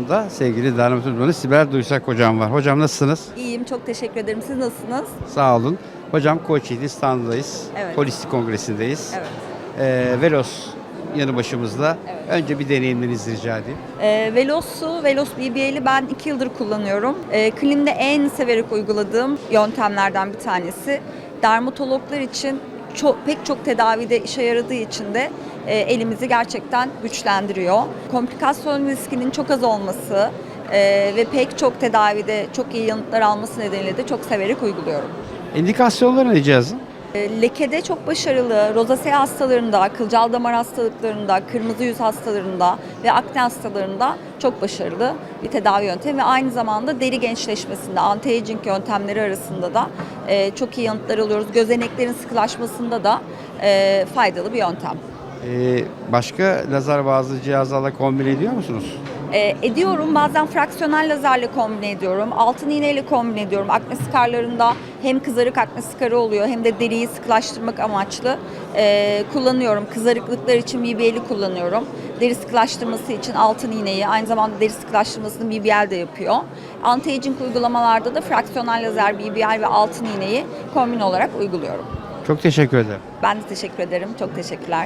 yanımda sevgili dermatolog uzmanı Sibel Duysak hocam var. Hocam nasılsınız? İyiyim, çok teşekkür ederim. Siz nasılsınız? Sağ olun. Hocam Koçyiğit İstanbul'dayız. Evet. Holistik Kongresi'ndeyiz. Evet. Ee, Velos yanı başımızda. Evet. Önce bir deneyimlerinizi rica edeyim. Ee, Velos'u, Velos BBL'i ben iki yıldır kullanıyorum. Ee, klinimde en severek uyguladığım yöntemlerden bir tanesi. Dermatologlar için çok, pek çok tedavide işe yaradığı için de e, elimizi gerçekten güçlendiriyor. Komplikasyon riskinin çok az olması e, ve pek çok tedavide çok iyi yanıtlar alması nedeniyle de çok severek uyguluyorum. İndikasyonları ne cihazın? E, Lekede çok başarılı, rozasea hastalarında, kılcal damar hastalıklarında, kırmızı yüz hastalarında ve akne hastalarında çok başarılı bir tedavi yöntemi ve aynı zamanda deri gençleşmesinde, anti-aging yöntemleri arasında da e, çok iyi yanıtlar alıyoruz. Gözeneklerin sıkılaşmasında da e, faydalı bir yöntem. Ee, başka lazer bazı cihazlarla kombin ediyor musunuz? E, ediyorum. Bazen fraksiyonel lazerle kombine ediyorum. Altın iğneyle kombine ediyorum. Akne skarlarında hem kızarık akne skarı oluyor hem de deriyi sıkılaştırmak amaçlı e, kullanıyorum. Kızarıklıklar için BBL'i kullanıyorum. Deri sıkılaştırması için altın iğneyi, aynı zamanda deri sıkılaştırmasını BBL de yapıyor. Anti-aging uygulamalarda da fraksiyonel lazer, BBL ve altın iğneyi kombin olarak uyguluyorum. Çok teşekkür ederim. Ben de teşekkür ederim. Çok teşekkürler.